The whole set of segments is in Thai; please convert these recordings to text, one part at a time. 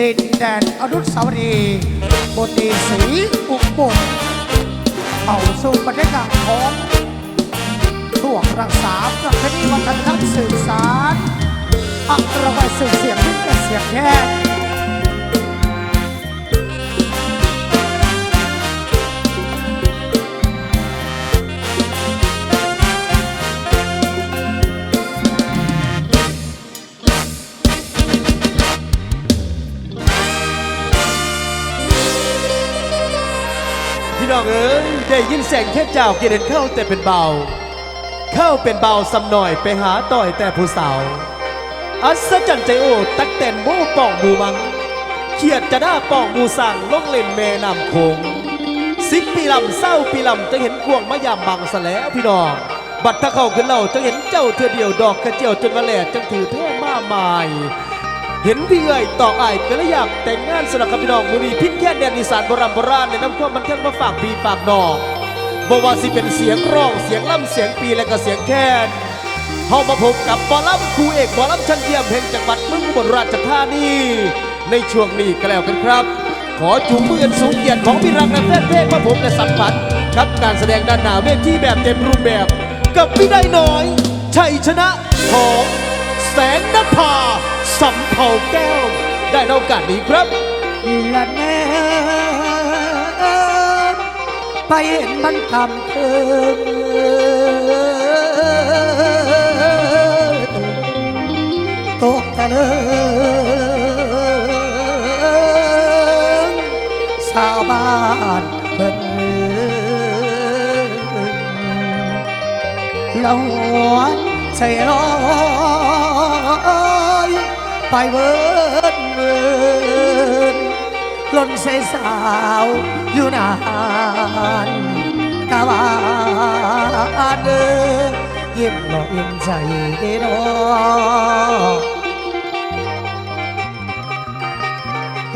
ดินแดนอนุสาวรีย์บนดีสีอุบลเอาสู่บรรยากาศของช่วงรักษาประเพณีวัฒนธรรมสื่อสารอักระบายสื่อเสียงที่เป็นเสียงแค่ เอ๋ยได้ยินเสียงเทพเจ้าเกเรนเข้าแต่เป็นเบา เข้าเป็นเบาสำหน่อยไปหาต่อยแต่ผู้สาว อัศจรรย์ใจโอตักแต่นโม่ป่องบูมังเขียดจะได้ป่องบูสั่งลงเล่นแม่น้ำโขงสิบปีลำเศร้าปีลำจะเห็นกวงมะยามบังสแล้วพี่น้อง บัดถ้าเข้าขึ้นเราจะเห็นเจ้าเธอเดียวดอกกระเจียวจนมาแหลกจังถือเท่มาใหม่ เห็นพี่เอ้ยตอกอ้ายก็เลยอยากแต่งงานสำหรับกับพี่น้องมือนีพินแค่แดนอีสานโบราณโบราณในน้ำท่วมมันเท่งมาฝากพี่ฝากน้องบอกว่าสิเป็นเสียงร้องเสียงล่ำเสียงปีและก็เสียงแคนเฮามาพบกับหมอลำครูเอกหมอลำชั้นเยี่ยมแห่งจังหวัดเมืองบลราชธานีในช่วงนี้ก็แล้วกันครับ ขอจูงมืออันสูงเกียรติของพี่รักและแฟนเพลงมาผมและสัมผัสกับการแสดงด้านหน้าเวทีแบบเต็มรูปแบบ กับพี่ได้น้อยชัยชนะของแสงนภา สำเภาแก้ว ได้ในโอกาสนี้ครับละแนไปเห็นมันทำเธอตกตะเลิงชาวบ้านเพิ่นเราหัวใจ ลอยไปเวิร์นเวิร์นล้นเสสาวอยู่นานกะวาเด้อยิ้มหล่อยิ้มใจนาะ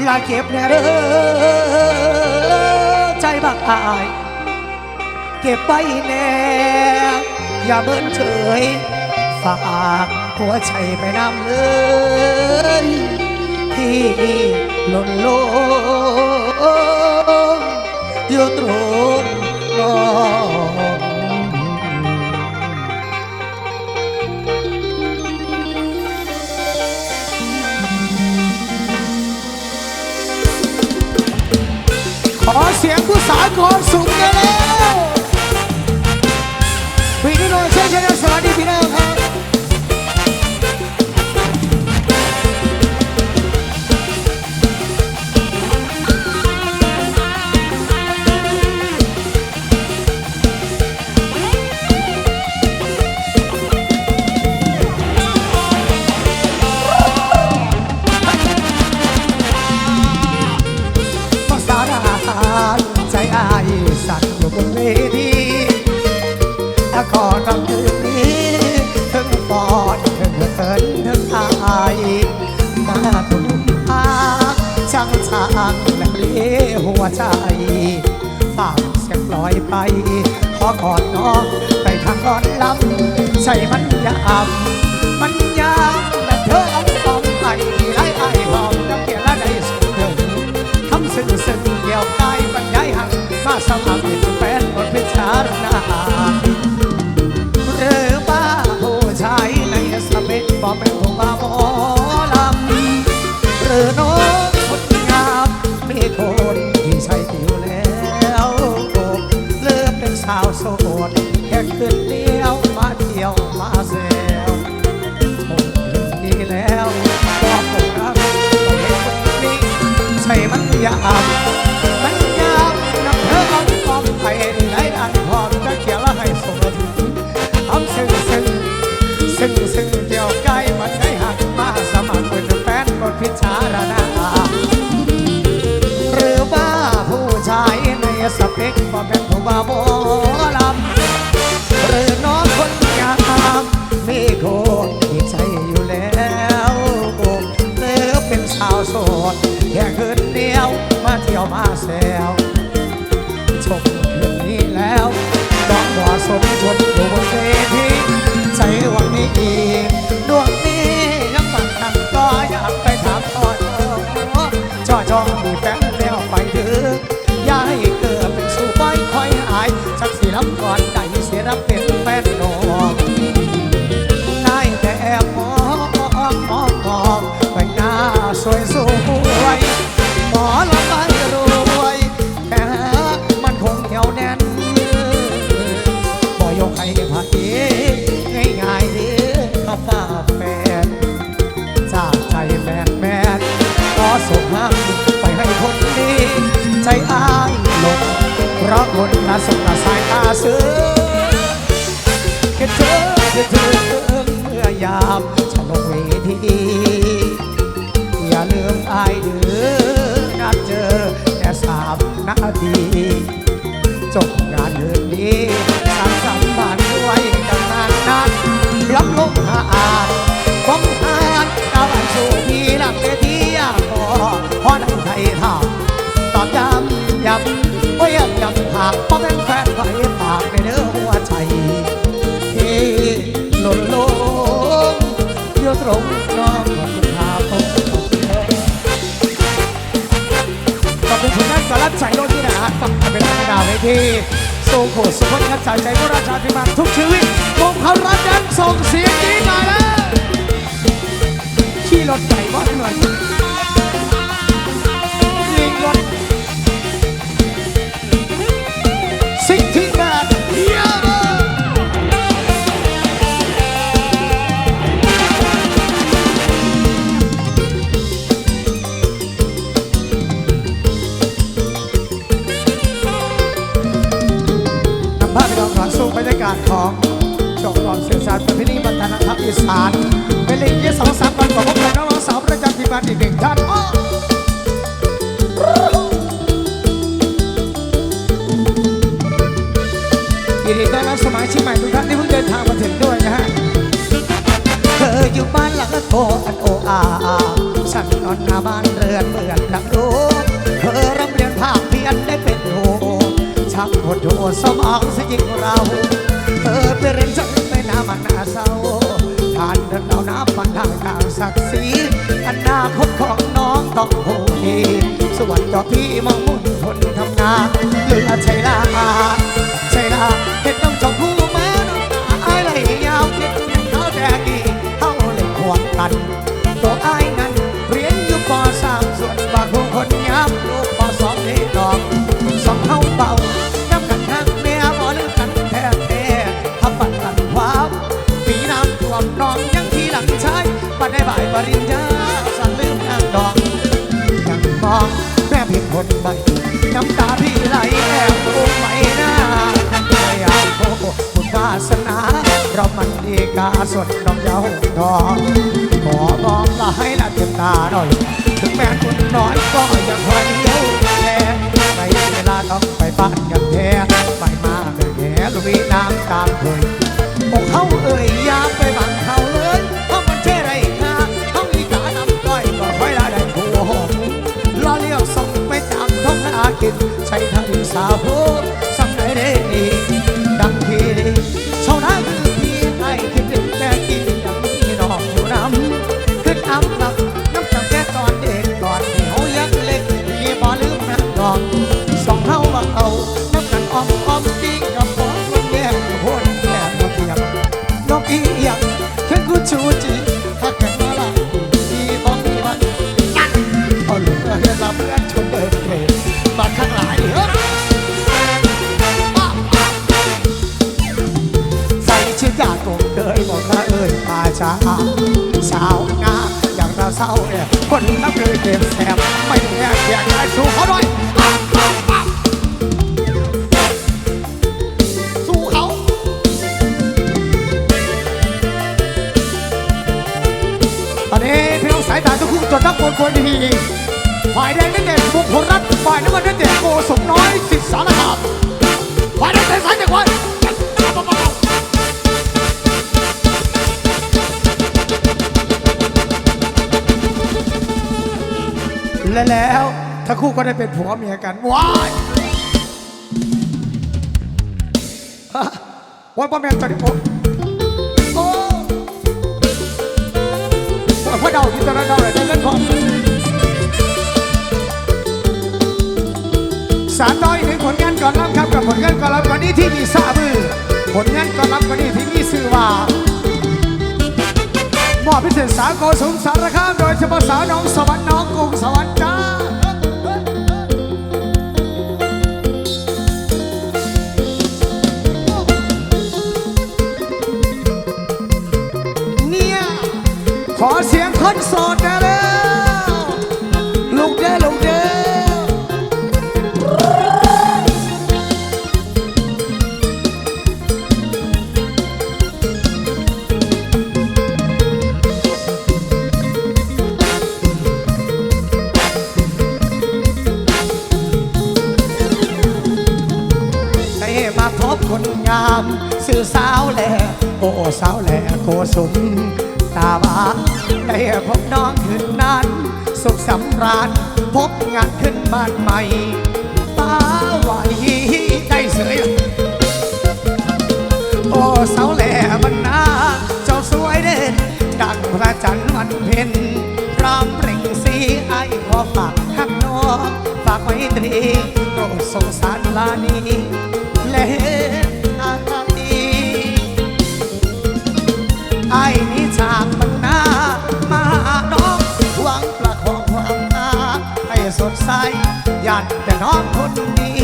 ลาเก็บแน่เด้อใจบักอาย เก็บไว้แน่อย่าเบิ่นเฉยฝาก หัวใจไปนำเลยที่หล่นลงอยู่ตรงนอขอเสียงผู้สาวกรสูงกันแล้วพี่น้องเชิญเชิญสวัสดีพี่น้องครับ ขอน้ำคืนนี้ถึงฟอนถึงเขินถึงอายมาทุ่มพาช่างช่างและเลี้ยหัวใจฝากเสียงลอยไป ขอกอดน้องไปทางก่อนลำใจมันยามมันยามและเธอเอาความไปไล่ไอ้หอมน้ำเกลือและได้สุดถึงทำซึ่งซึ่งเกี่ยวกายบรรยายหักมาสมัคร บอกเป็นผู้มาหมอลำหรือน้องคนงามมีคนที่ใช่อยู่แล้วเลือกเป็นสาวโสดแค่คืนเดียวมาเที่ยวมาแซวผมถึงนี้แล้วบอกผมครับต้องเห็นคนนี้ใช่มันยาก สเปคบ่เป็นผู้บ่าวหมอลำหรือน้องคนงามมีคนที่ใจอยู่แล้วหรือเป็นสาวโสดแค่คืนเดียวมาเที่ยวมาแซวชมคืนนี้แล้วต้องหัวสมชนอยู่บนเวทีใจหวังนี้อีกดวงนี้ยังฝันทางก็อยากไปถามต่อจ่อจอมีแฟน ที่ทรงโขดสุขนคัดใจใจพระราชาธิมาทุกชีวิตวงเขารัดยังส่งเสียงนี้มาแล้วขี่รถใหญ่บ้านหน่อนยิงรถากาศของจบก่อนสื่อสารประเพณีวัฒนธรรมอีสานเป็นเลขที่สองสามวันของพวกเราน้องสาวประจำทีมงานอีกหนึ่งท่านอ้อยินดีต้อนรับสมาชิกใหม่ทุกท่านที่เพิ่งเดินทางมาถึงด้วยนะฮะเธออยู่บ้านหลังโตอันโออาฉันนอนหน้าบ้านเรือนเหมือนดังดูเธอรำเรียนภาคเพียนได้เป็นโหช่างหดโยสมองสิยิงเรา เธอไปเรียนจังไม่น่ามันน่าเศร้าทานเดินเราน้ำมันทางทางศักดิ์ศรีอนาคตของน้องต้องโหดีสวัสดีต่อพี่มองมุ่นทนทำงานเหลือใช้ละ ริญญาสั่นลืมนางดอกยังมองแม่เพียงคนใหม่น้ำตาพี่ไหลแอบโอ้ไม่น่าไม่อยากโกหกบุญวาสนา เรามันดีกาสดดอกยาวทองขอบอกลาให้ละเต็มตาหน่อย ถึงแม้คนน้อยก็ยังคอยเลี้ยวแลในเวลาต้องไปบ้านกันแท้ไปมาเลยแหลุยน้ำตามเคยอกเขาเอ่ยยาไปบังเขาเสู้เขาหน่อยสู้เขา ตอนนี้พี่น้องสายตาทุกคู่จดทักบนควรดีฝ่ายแดงได้เด่นบุกพลรัตน์ฝ่ายน้ำเงินได้เด่นโกสมน้อยสิทธิสารคามฝ่ายแดงเตะซ้ายจากวันและแล้ว ทั้งคู่ก็ได้เป็นผัวเมียกันว้ายว่าพ่อแม่ตอนนี้ผมโอ้พ่อเดาที่ตอนนั้เดาอะไรได้เล่นพอสารน้อยถึงผลงานก่อนรับครับกับผลงานก่อนรับก่อนนี้ที่มีซาบือผลงานก่อนรับก่อนนี้ที่มีซื่อว่าหมอพิเศษสาโกสุงสารคามโดยเฉพาะสาวน้องสวรรค์น้องกรุงสวรรค์จ้า ขอเสียงคนโสดนะแล้วลูกเด้อลูกเด้อได้มาพบคนงาม สื่อสาวแหล่โอ้สาวแหล่โกสุม ตาบานได้พบน้องคืนนั้น สุขสำราญพบงานขึ้นบ้านใหม่ป้าไหวได้เสยโอ้สาวแหล่มันนาเจ้าสวยเด่น ดังพระจันทร์วันเพ็ญพร้อมเปล่งสีไอ้ขอฝากข้างนอกฝากไว้ตรีโปรดสงสารลานีและ จากมันนามาหาน้องหวังประคองความอาให้สดใสยันแต่น้องคนนี้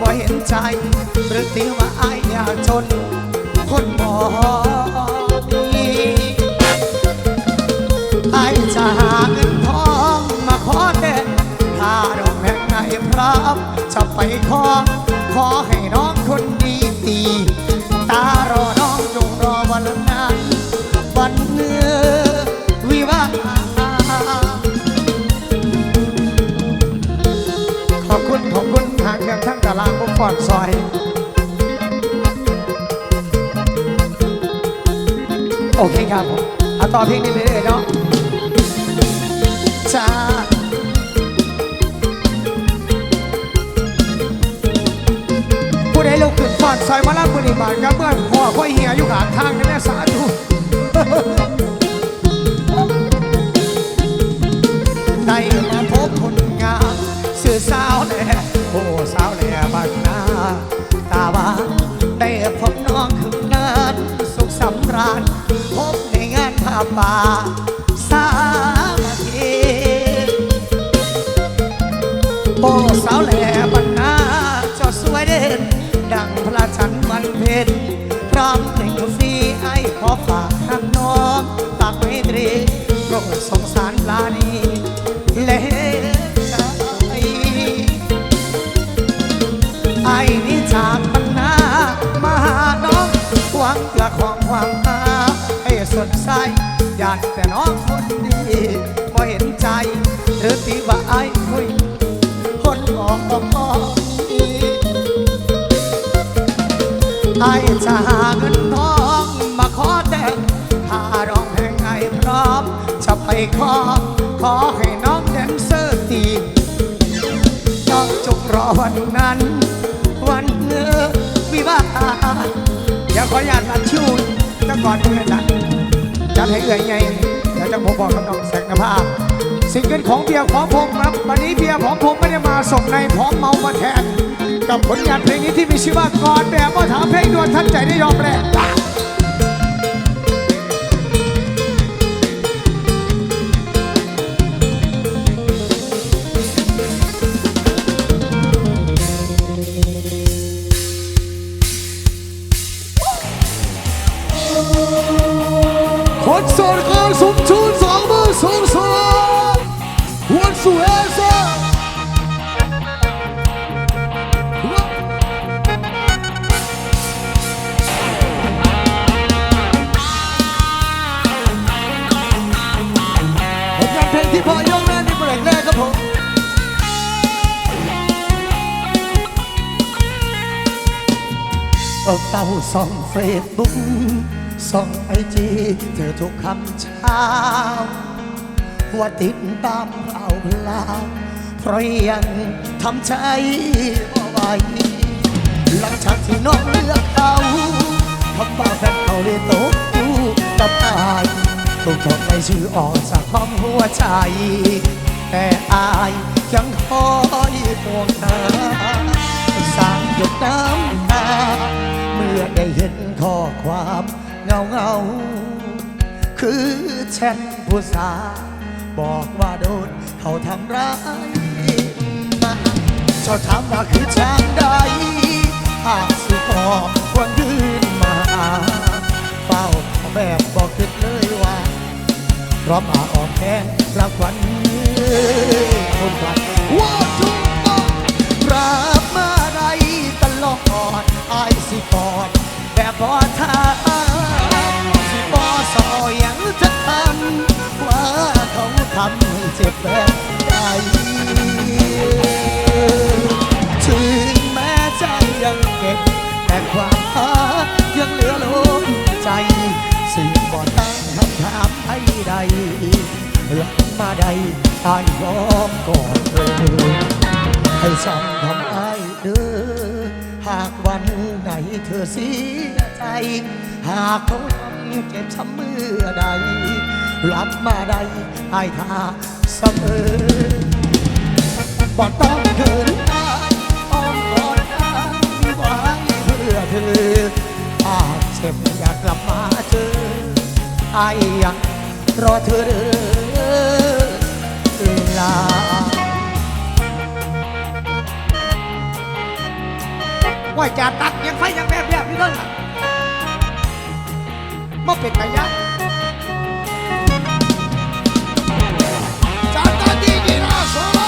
บ่เห็นใจหรือตีว่าไอ้อยากจน คนบ่ดีไอ้จะหาเงินทองมาขอเด่นถ้าดอกแม่ไงพร้อมจะไปขอขอให้น้องคนดีารางบุฟฟอนซอยโอเคครับผมเอาต่อเพลงนี้ไปเลยเนาะจ้าผู้ใดลูกขึ้นฟอนซอยมาล่าบุรีบาทกับเมื่อนพ่อพ่อยเฮียอยู่ข้างทางนี่แม่สาธุได้มาพบคนงามสื่อสาวแห ได้พบน้องคืนนั้นสุขสำราญพบในงานผ้าป่าสามัคคีโอ้สาวแหล่บรรณาเจ้าสวยเด่น ดังพระจันทร์วันเพ็ญพร้อมเพลงสีไอขอฝากข้างน้องฝากไว้ตรีโปรดสงสารปลานีากแต่น้องคนดีพอเห็นใจหรือตีว่าไอ้คุยคนบอกบอกอีไอ้จะหาเงินทองมาขอแต่งหาร้องเพลงไอ้พร้อม จะไปขอขอให้น้องแดนเซอร์ตีน้องจงรอวันนั้น วันเนื้อวิวาห์เดี๋ยวขออนุญาตรัดชิวจะก่อนเพื่อนจัด จัดให้เอื่อยไงแล้วจะผมบอกกับน้องแสงนภาพสิงเกิลของเบียร์ของผมครับวันนี้เบียร์ของผมไม่ได้มาส่งในพร้อมเมามาแทน กับผลงานเพลงนี้ที่มีชื่อว่ากอดแบบว่าถามเพลงด่วนท่านใจได้ยอมแลก คนโสดก็สมชูสองมือสูงสูงวันสุเอซ่าผลงานเพลงที่พอยกแม่ในเบรกแรกครับผมเอาเต้าส่องเฟซบุ๊ก ส่องไอจีเธอทุกคำเช้า ว่าติดตามข่าวพลาเพราะยังทำใจบ่ไหวหลังจากที่น้องเลือกเขาคำว่าแฟนเขาเลยตกอยู่กับอายถูกถอดในชื่อออกจากห้องหัวใจ แต่อายยังคอยห่วงหาสร้างหยดน้ำตาเมื่อได้เห็นข้อความ เงาเงาคือแชทผู้สา บอกว่าโดนเขาทำร้ายมาเจ้าถามว่าคือช่างใดหากสิขอควรยืนมาเฝ้าแบบบอกคิดเลยว่าพร้อมอาออกแขนรับขวัญคนขวัญว่าจุกรับมาไดตลอดไอายสิกอดแบบพอทา สอยังจะทำว่าเขาทำให้เจ็บแบบใดถึงแม้ใจยังเก็บ แต่ความรักยังเหลือลมใจ สิ่งบ่ตั้งคำถามให้ใดหลังมาใดอายยอมก่อนเธอให้ซ้ำทำอเด้อหากวันไหนเธอเสียใจ หากเขา เจ็บช้ำเมื่อใด รับมาใดอายท่าเสมอบ่ต้องเขินอายอ้อมกอดอายไว้เพื่อเธออาเจ็บอยากกลับมาเจอไอายยังรอเธอเด้อลาว่าจะตัดยังไฟยังแบบแบบนี้เลย มาเป็นกะยจานตาดีดีนะโซโล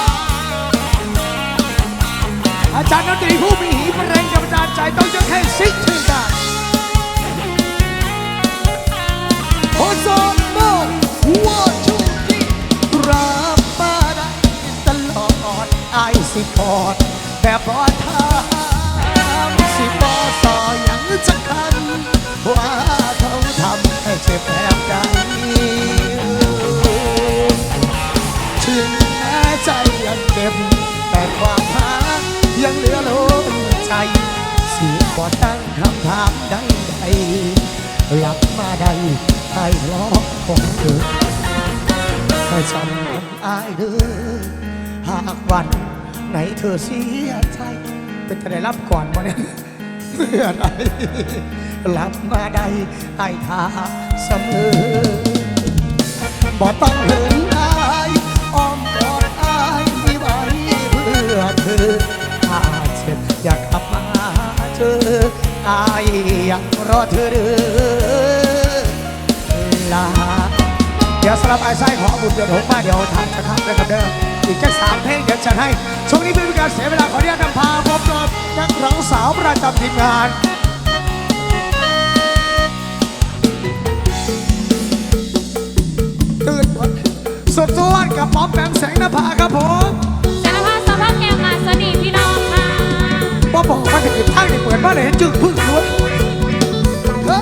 อาจารย์ดนตรีผู้มีหีบแรงกำลังใจต้องยกให้ซิกชื่อดังโคโซโมวัวชูกิรับมาได้ตลอดไอายสิพอดัน ไหนเธอเสียใจ เป็นจะได้รับก่อนมาเนี่ยเมื่อไรรับมาได้ไอ้ทาเสมอบ่ต้องเหินอายอ้อมกอดอายมีไว้เพื่อเธอถ้าเจ็บอยากกลับมาเจออายยังรอเธอเด้อลาเดี๋ยวสำหรับไอ้ไส้ขอบุญเดือนหกมาเดี๋ยวทางจะทำนะครับเด้อ อีกแค่สามเพลงเดี๋ยวจะให้ ช่วงนี้เพื่อเป็นการเสียเวลาขออนุญาตนำพาพบกับนักร้องสาวประจำทีมงานตื่นสดสวดกับป๊อมแปมแสงนภาครับผมสารพัดสำหรับแกงมาสวัสดีพี่น้องค่ะป๊อบอกว่าจะเก็บทางที่เปิดมาเลยเห็นจึงพึ่งล้วนเฮ้ย